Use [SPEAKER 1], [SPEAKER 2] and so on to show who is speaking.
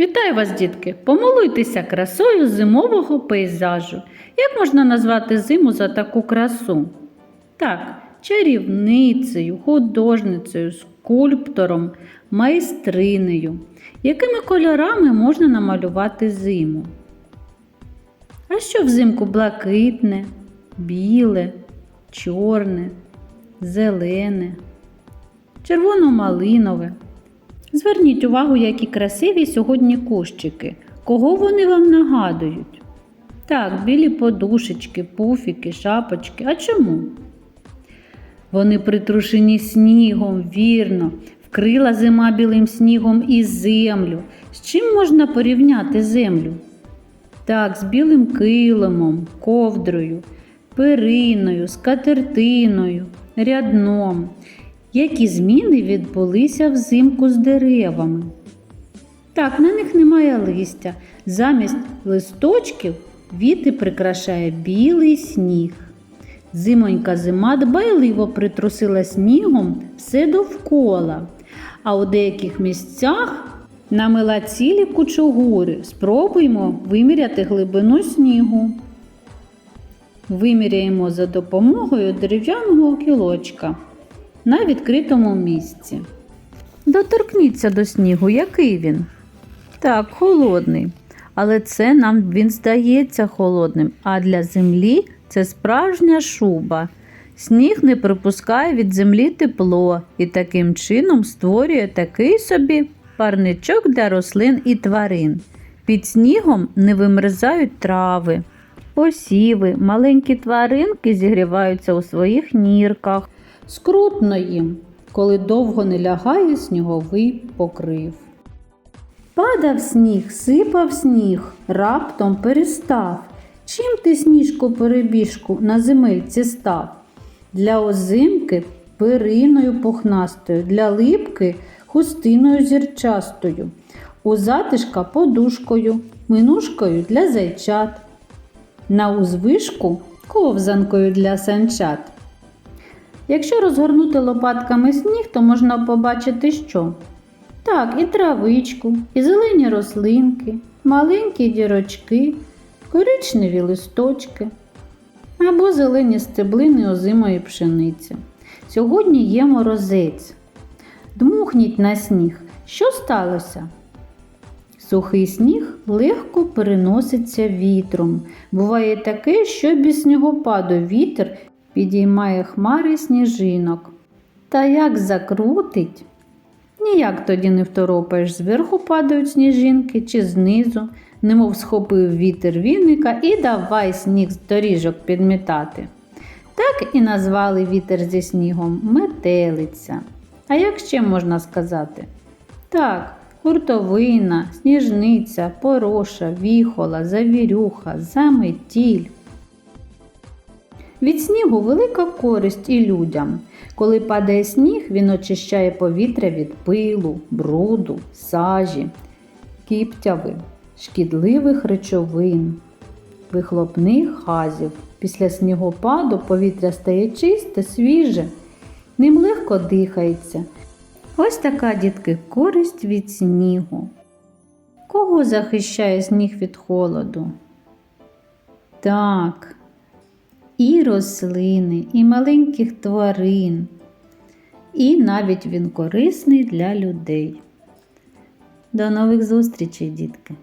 [SPEAKER 1] Вітаю вас, дітки! Помилуйтеся красою зимового пейзажу. Як можна назвати зиму за таку красу? Так, чарівницею, художницею, скульптором, майстринею. Якими кольорами можна намалювати зиму? А що взимку блакитне, біле, чорне, зелене, червоно-малинове? Зверніть увагу, які красиві сьогодні кущики. Кого вони вам нагадують? Так, білі подушечки, пуфіки, шапочки. А чому? Вони притрушені снігом, вірно, вкрила зима білим снігом і землю. З чим можна порівняти землю? Так, з білим килимом, ковдрою, периною, скатертиною, рядном. Які зміни відбулися взимку з деревами? Так, на них немає листя. Замість листочків віти прикрашає білий сніг. Зимонька зима дбайливо притрусила снігом все довкола, а у деяких місцях намила цілі кучугури. Спробуємо виміряти глибину снігу. Виміряємо за допомогою дерев'яного кілочка на відкритому місці. Доторкніться до снігу, який він? Так, холодний. Але це нам він здається холодним, а для землі це справжня шуба. Сніг не пропускає від землі тепло і таким чином створює такий собі парничок для рослин і тварин. Під снігом не вимерзають трави, посіви, маленькі тваринки зігріваються у своїх нірках. Скрутно їм, коли довго не лягає сніговий покрив. Падав сніг, сипав сніг, раптом перестав. Чим ти сніжку перебіжку на земельці став? Для озимки периною пухнастою, для липки хустиною зірчастою, у затишка подушкою, минушкою для зайчат, на узвишку ковзанкою для санчат. Якщо розгорнути лопатками сніг, то можна побачити що? Так, і травичку, і зелені рослинки, маленькі дірочки, коричневі листочки або зелені стеблини озимої пшениці. Сьогодні є морозець. Дмухніть на сніг. Що сталося? Сухий сніг легко переноситься вітром. Буває таке, що без снігопаду вітер підіймає хмари сніжинок. Та як закрутить? Ніяк тоді не второпаєш, зверху падають сніжинки чи знизу, немов схопив вітер віника і давай сніг з доріжок підмітати. Так і назвали вітер зі снігом метелиця. А як ще можна сказати? Так, хуртовина, сніжниця, пороша, віхола, завірюха, заметіль. Від снігу велика користь і людям. Коли падає сніг, він очищає повітря від пилу, бруду, сажі, кіптяви, шкідливих речовин, вихлопних газів. Після снігопаду повітря стає чисте, свіже, ним легко дихається. Ось така, дітки, користь від снігу. Кого захищає сніг від холоду? Так, і рослини, і маленьких тварин, і навіть він корисний для людей. До нових зустрічей, дітки!